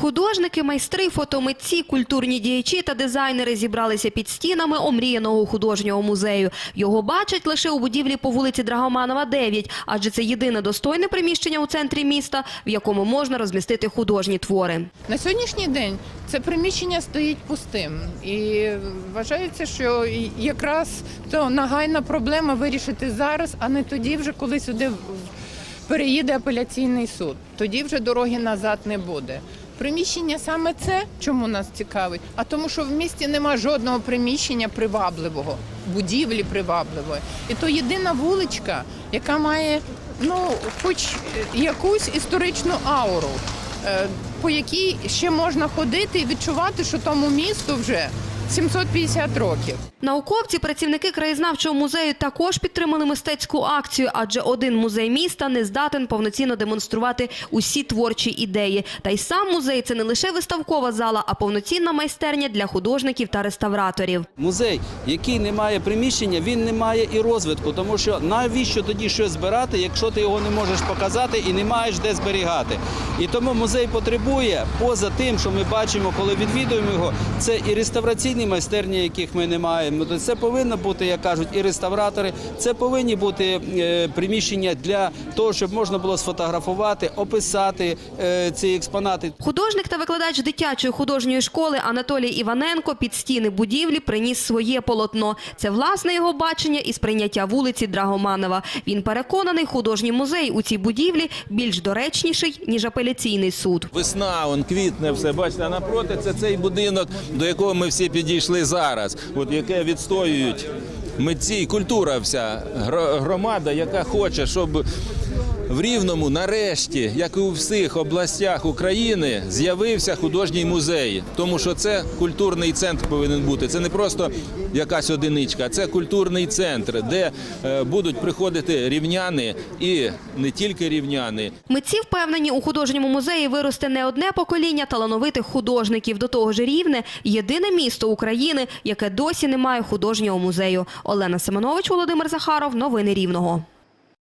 Художники, майстри, фотомитці, культурні діячі та дизайнери зібралися під стінами омріяного художнього музею. Його бачать лише у будівлі по вулиці Драгоманова, 9, адже це єдине достойне приміщення у центрі міста, в якому можна розмістити художні твори. На сьогоднішній день це приміщення стоїть пустим, і вважається, що якраз то нагайна проблема вирішити зараз, а не тоді, вже коли сюди переїде апеляційний суд. Тоді вже дороги назад не буде. Приміщення саме це, чому нас цікавить, а тому, що в місті нема жодного приміщення привабливого, будівлі привабливої. І то єдина вуличка, яка має ну, хоч якусь історичну ауру е, по якій ще можна ходити і відчувати, що тому місту вже 750 років. Науковці, працівники краєзнавчого музею також підтримали мистецьку акцію, адже один музей міста не здатен повноцінно демонструвати усі творчі ідеї. Та й сам музей це не лише виставкова зала, а повноцінна майстерня для художників та реставраторів. Музей, який не має приміщення, він не має і розвитку, тому що навіщо тоді щось збирати, якщо ти його не можеш показати і не маєш де зберігати. І тому музей потребує, поза тим, що ми бачимо, коли відвідуємо його, це і реставраційні майстерні, яких ми не маємо. Тобто Це повинно бути, як кажуть, і реставратори. Це повинні бути е, приміщення для того, щоб можна було сфотографувати, описати е, ці експонати. Художник та викладач дитячої художньої школи Анатолій Іваненко під стіни будівлі приніс своє полотно. Це власне його бачення і сприйняття вулиці Драгоманова. Він переконаний, художній музей у цій будівлі більш доречніший, ніж апеляційний суд. Весна, он квітне все. Бачите, напроти це цей будинок, до якого ми всі підійшли зараз, от яке відстоюють митці, культура вся гро- громада, яка хоче, щоб. В Рівному нарешті, як і у всіх областях України, з'явився художній музей, тому що це культурний центр повинен бути. Це не просто якась одиничка, це культурний центр, де е, будуть приходити рівняни і не тільки рівняни, Митці впевнені, у художньому музеї виросте не одне покоління талановитих художників. До того ж, рівне єдине місто України, яке досі не має художнього музею. Олена Семенович, Володимир Захаров. Новини Рівного.